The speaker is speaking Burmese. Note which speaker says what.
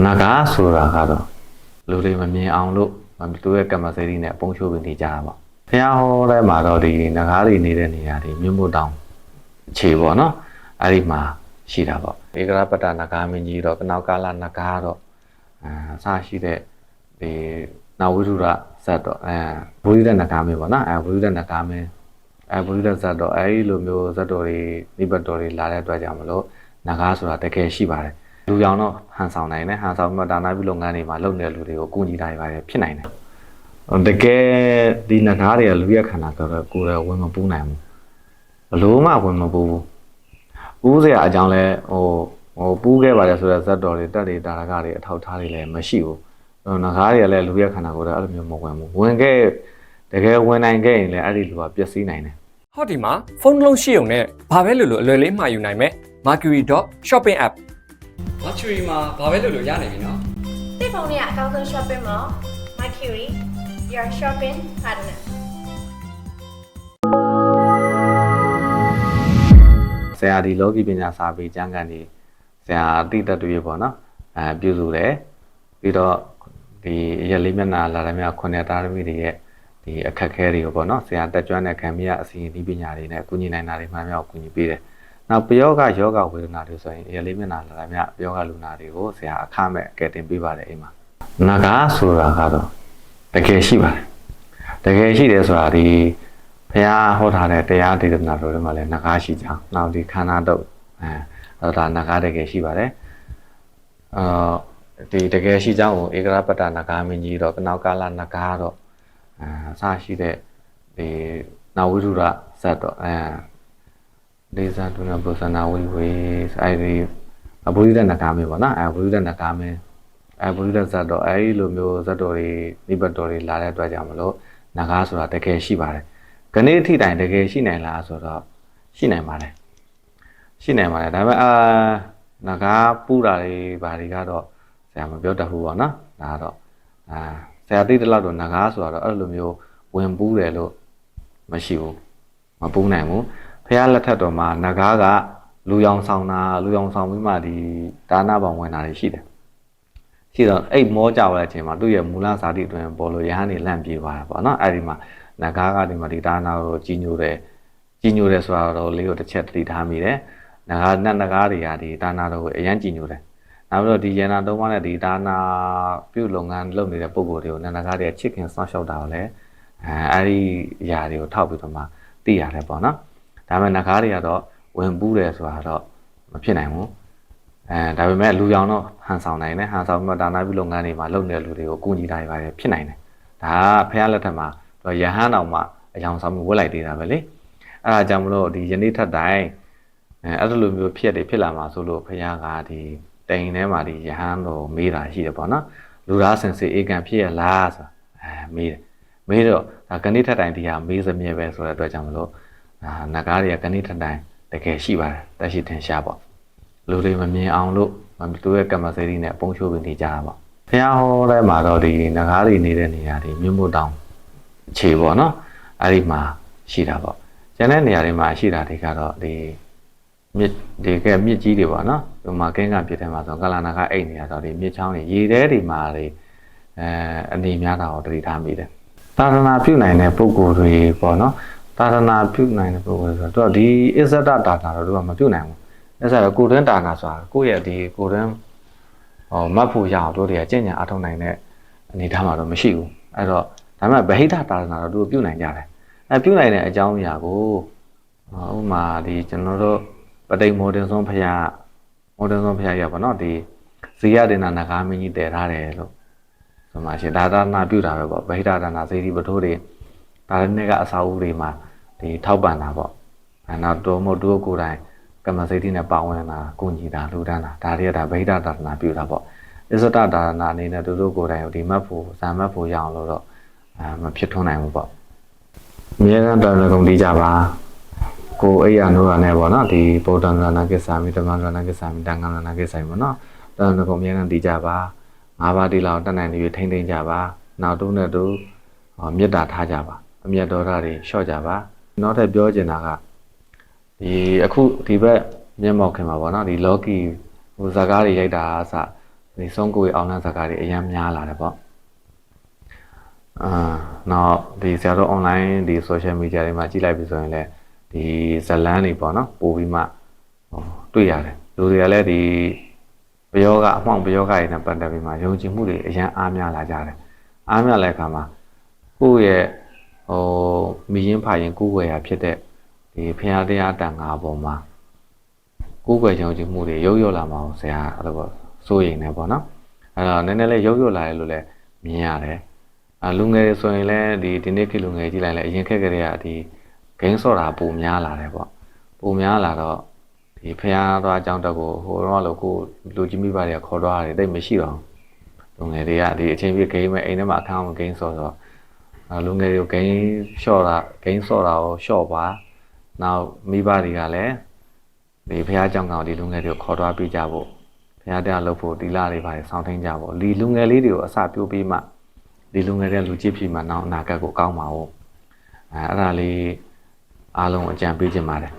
Speaker 1: နဂါဆိုတာကတော့လူတွေမမြင်အောင်လို့သူရဲ့ကမ္မစရိနဲ့အပုံချိုးပြီးနေကြတာပေါ့ဘုရားဟောတဲ့မှာတော့ဒီနဂါတွေနေတဲ့နေရာတွေမြို့မို့တောင်အခြေပေါ့နော်အဲ့ဒီမှာရှိတာပေါ့ဧကရပတ္တနဂါမင်းကြီးတော့ကနောက်ကာလနဂါတော့အာအစရှိတဲ့ဒီနာဝိရုရဇတ်တော့အဲဘုရိဒနဂါမင်းပေါ့နော်အဲဘုရိဒနဂါမင်းအဲဘုရိဒဇတ်တော့အဲဒီလိုမျိုးဇတ်တော်တွေနိဗ္ဗတ်တော်တွေလာတဲ့အတွက်ကြောင့်မလို့နဂါဆိုတာတကယ်ရှိပါတယ် လူရောင်တော့ဟန်ဆောင်နိုင်တယ်ဟန်ဆောင်ပြီးတော့ဒါနာပြုလုပ်ငန်းတွေမှာလုပ်နေတဲ့လူတွေကိုကူညီတာတွေပါတယ်ဖြစ်နိုင်တယ်တကယ်ဒီနဂါတွေကလူရဲ့ခန္ဓာဆိုတော့ကိုယ်လည်းဝင်မပူးနိုင်ဘူးဘလို့မှဝင်မပူးဘူးပူးစရာအကြောင်းလဲဟိုဟိုပူးခဲ့ပါတယ်ဆိုတော့ဇတ်တော်တွေတက်တွေတာရကတွေအထောက်ထားတွေလည်းမရှိဘူးနဂါတွေကလည်းလူရဲ့ခန္ဓာကိုယ်လည်းအဲ့လိုမျိုးမဝင်ဘူးဝင်ခဲ့တကယ်ဝင်နိုင်ခဲ့ရင်လည်းအဲ့ဒီလူကပျက်စီးနိုင်တယ်
Speaker 2: ဟောဒီမှာဖုန်းတစ်လုံးရှိုံနဲ့ဘာပဲလို့လို့အလွယ်လေးမှာယူနိုင်မယ် Mercury.shopping app Mercury မှာဘာပဲလို့လို့ရနိုင်ပြီနော်
Speaker 3: တိဖုန်းနဲ့အကောင်းဆုံး shopping mall Mercury your shopping partner
Speaker 1: ဆရာဒီလောကီပညာစာပေကျမ်းဂန်ဒီဆရာအတိတ္တတွေပေါ့နော်အဲပြုစုတယ်ပြီးတော့ဒီရက်လေးမျက်နှာလာတယ်မြခုနှစ်သားသမီးတွေရဲ့ဒီအခက်အခဲတွေကိုပေါ့နော်ဆရာတက်ကြွတဲ့ခံမိရအစီအစဉ်ဒီပညာတွေနဲ့အကူညီနိုင်တာတွေမှန်မြောက်အကူညီပေးတယ် နောက်ပယောဂယောဂဝေဒနာတွေဆိုရင်ရက်လေးမျက်နှာလာတယ်မြပယောဂလူနာတွေကိုဆရာအခမဲ့ကဲတင်ပေးပါတယ်အိမ်မှာနဂါဆိုတာကတော့တကယ်ရှိပါတယ်တကယ်ရှိတယ်ဆိုတာဒီဘုရားဟောထားတဲ့တရားဒေသနာတော်တွေမှာလည်းနဂါရှိကြအောင်။နောက်ဒီခန္ဓာတုတ်အဲအဲ့ဒါနဂါတကယ်ရှိပါတယ်။အာဒီတကယ်ရှိကြောင်းကိုဧကရပတ္တနဂါမင်းကြီးတော့ကနောက်ကာလနဂါတော့အာအစရှိတဲ့ဒီနာဝိရုရဇတ်တော့အဲ ဒေဇာတုနာပုသနာဝိဝေအဲ့ဒီအဘုရိဒနဂါမင်းပေါ့နော်အဲဘုရိဒနဂါမင်းအဲဘုရိဒဇတ်တော့အဲဒီလိုမျိုးဇတ်တော်တွေနိဗ္ဗတ်တော်တွေလာတဲ့အတွက်ကြောင့်မလို့နဂါဆိုတာတကယ်ရှိပါတယ်ခဏအထိတိုင်တကယ်ရှိနိုင်လားဆိုတော့ရှိနိုင်ပါတယ်ရှိနိုင်ပါတယ်ဒါပေမဲ့အာငကားပူတာတွေဘာတွေကတော့ဆရာမပြောတတ်ဘူးပေါ့နော်ဒါကတော့အာဆရာသိတဲ့လောက်တော့ငကားဆိုတော့အဲ့လိုမျိုးဝင်ပူးတယ်လို့မရှိဘူးမပူးနိုင်ဘူး ဖះလက်ထက်တော်မှာငကားကလူရောင်ဆောင်တာလူရောင်ဆောင်ပြီးမှဒီဒါနဘောင်ဝင်တာတွေရှိတယ်ရှိတော့အဲ့မောကြတဲ့အချိန်မှာသူ့ရဲ့မူလဇာတိအတွင်းပေါ်လို့ရဟန်းနေလန့်ပြေသွားတာပေါ့နော်အဲ့ဒီမှာနဂါးကဒီမှာဒီဒါနာကိုကြီးညိုတယ်ကြီးညိုတယ်ဆိုတာတော့လေးကိုတစ်ချက်သတိထားမိတယ်နဂါးနတ်နဂါးတွေကဒီဒါနာတော့ကိုအရန်ကြီးညိုတယ်နောက်ပြီးတော့ဒီယန္နာသုံးပါးနဲ့ဒီဒါနာပြုလုပ်ငန်းလုပ်နေတဲ့ပုံကိုယ်တွေကိုနတ်နဂါးတွေကချစ်ခင်စောင့်ရှောက်တာကိုလည်းအဲအဲ့ဒီအရာတွေကိုထောက်ပြီးတော့မှသိရတယ်ပေါ့နော် ဒါပေမဲ့နဂါးတွေကတော့ဝင်ပူးတယ်ဆိုတာတော့မဖြစ်နိုင်ဘူးအဲဒါပေမဲ့လူရောင်တော့ဟန်ဆောင်နိုင်တယ်ဟန်ဆောင်ပြီးတော့ဒါနာပြုလုပ်ငန်းတွေမှာလုပ်နေတဲ့လူတွေကိုကူညီတာတွေပါတယ်ဖြစ်နိုင်တယ်ဒါကဖះလက်ထက်မှာတော့ယဟန်တော်မှအယောင်ဆောင်မှုဝတ်လိုက်သေးတာပဲလေအဲ့ဒါကြောင့်မလို့ဒီယနေ့ထက်တိုင်းအဲအဲ့လိုမျိုးဖြစ်တယ်ဖြစ်လာမှာဆိုလို့ဘုရားကဒီတိန်ထဲမှာဒီယဟန်တော်မေးတာရှိတယ်ပေါ့နော်လူသားစင်စစ်အေကံဖြစ်ရလားဆိုအဲမေးတယ်မေးတော့ဒါကနေ့ထက်တိုင်းဒီဟာမေးစမြဲပဲဆိုတဲ့အတွက်ကြောင့်မလို့ အာနဂါးတွေကကနေ့ထက်တိုင်းတကယ်ရှိပါတယ်တက်ရှိထင်ရှားပေါ့လူတွေမမြင်အောင်လို့သူရဲ့ကမ္မစရိနဲ့အပုံချိုးပြီးနေကြတာပေါ့ဘုရားဟောတဲ့မှာတော့ဒီနဂါးတွေနေတဲ့နေရာတွေမြို့မို့တောင်အခြေပေါ့နော်အဲ့ဒီမှာရှိတာပေါ့ကျန်တဲ့နေရာတွေမှာရှိတာတွေကတော့ဒီမြစ်ဒီကမြစ်ကြီးတွေပေါ့နော်ဒီမှာကင်းကပြစ်တယ်မှာဆိုကလာနာကအိတ်နေရတော့ဒီမြစ်ချောင်းတွေရေထဲတွေမှာတွေအဲအနေများတာကိုတတိထားမိတယ်သာသနာပြုနိုင်တဲ့ပုဂ္ဂိုလ်တွေပေါ့နော် သာသနာပြုနိုင်တဲ့ပုဂ္ဂိုလ်တွေဆိုတော့ဒီအစ္ဆဒတာနာတော့သူကမပြုနိုင်ဘူးအဲ့ဒါဆိုကိုယ်တွင်းတာနာဆိုတာကိုယ့်ရဲ့ဒီကိုယ်တွင်းဟောမတ်ဖို့ရအောင်တို့တွေကကျင့်ကြံအထောက်နိုင်တဲ့အနေထားမှာတော့မရှိဘူးအဲ့တော့ဒါပေမဲ့ဗဟိတတာရဏတော့သူပြုတ်နိုင်ကြတယ်အဲပြုတ်နိုင်တဲ့အကြောင်းအရာကိုဥပမာဒီကျွန်တော်တို့ပဋိမောဒင်ဆုံးဖရာမောဒင်ဆုံးဖရာရပါတော့ဒီဇေယဒေနာနဂါမင်းကြီးတည်ထားတယ်လို့ဆိုမှရှင်ဒါသနာပြုတာပဲပေါ့ဗဟိတဒါနာစေတီပထိုးတွေဒါလည်းကအစာအုပ်တွေမှာ ဒီထောက်ပံ့တာပေါ့အဲနောက်တော့မို့တို့ကိုယ်တိုင်ကမ္မစေတီနဲ့ပါဝင်တာကိုညီတာလူတန်းတာဒါတွေကဒါဗဟိတဒါနာပြုတာပေါ့အစ္စတဒါနာအနေနဲ့တို့တို့ကိုယ်တိုင်ဒီမတ်ဖို့ဇာမတ်ဖို့ရအောင်လို့တော့အာမဖြစ်ထွန်းနိုင်ဘူးပေါ့အမြဲတမ်းတော်ကုံတီးကြပါကိုအိယာနိုးရနဲ့ပေါ့နော်ဒီဗုဒ္ဓံရဏကိစ္ဆာမိဓမ္မရဏကိစ္ဆာမိတန်ခါရဏကိစ္ဆာမိပေါ့နော်တော်ကုံအမြဲတမ်းတီးကြပါငါးပါးဒီလောက်တက်နိုင်နေပြီးထိမ့်သိမ့်ကြပါနောက်တုံးနဲ့တူမေတ္တာထားကြပါအမြတ်တော်ရတွေလျှော့ကြပါ နောက်ထပ်ပြောချင်တာကဒီအခုဒီဘက်မျက်မှောက်ခင်မှာပေါ့နော်ဒီလောကီဟိုဇာကားတွေရိုက်တာအစဒီဆုံးကိုယ်အောင်လန်းစကားတွေအများများလာတယ်ပေါ့အာနောက်ဒီဆရာတို့ online ဒီ social media တွေမှာကြည့်လိုက်ပြီဆိုရင်လည်းဒီဇလန်းတွေပေါ့နော်ပို့ပြီးမှဟိုတွေ့ရတယ်လူတွေကလည်းဒီပယောဂအမှောင်ပယောဂတွေနဲ့ပတ်သက်ပြီးမှယုံကြည်မှုတွေအများအားများလာကြတယ်အားများတဲ့အခါမှာကိုယ့်ရဲ့ ဟိုမိရင်ဖရင်ကိုယ်ွယ်ရာဖြစ်တဲ့ဒီဖရာတရားတန်ခါပေါ်မှာကိုယ်ွယ်ချောင်ချင်မှုတွေရုပ်ရွလာမှာကိုဆရာအဲ့လိုပေါ့စိုးရိမ်နေပေါ့နော်အဲ့တော့နည်းနည်းလေးရုပ်ရွလာတယ်လို့လည်းမြင်ရတယ်အလူငယ်တွေဆိုရင်လည်းဒီဒီနေ့ခေတ်လူငယ်ကြည့်လိုက်လဲအရင်ခက်ကတည်းကဒီဂိမ်းဆော့တာပုံများလာတယ်ပေါ့ပုံများလာတော့ဒီဖះသွားအကြောင်းတက်ကိုဟိုတော့လို့ကိုလူကြီးမိဘတွေကခေါ်သွားတယ်တိတ်မရှိတော့လူငယ်တွေကဒီအချိန်ပြဂိမ်းမဲ့အိမ်ထဲမှာအခန်းမှာဂိမ်းဆော့တော့ လူငယ်တွေကိုဂိမ်းရှော့တာဂိမ်းဆော့တာကိုရှော့ပါနောက်မိဘတွေကလည်းဒီဘုရားကြောင့်ကောင်ဒီလူငယ်တွေကိုခေါ်သွားပြကြဖို့ဘုရားတရားလုပ်ဖို့ဒီလာတွေပါတယ်စောင့်ထိန်ကြဖို့ဒီလူငယ်လေးတွေကိုအစပြိုးပြီးမှဒီလူငယ်တွေလူကြည့်ပြီးမှနောက်အနာဂတ်ကိုကောင်းပါဖို့အဲအဲ့ဒါလေးအားလုံးအကြံပေးခြင်းပါတယ်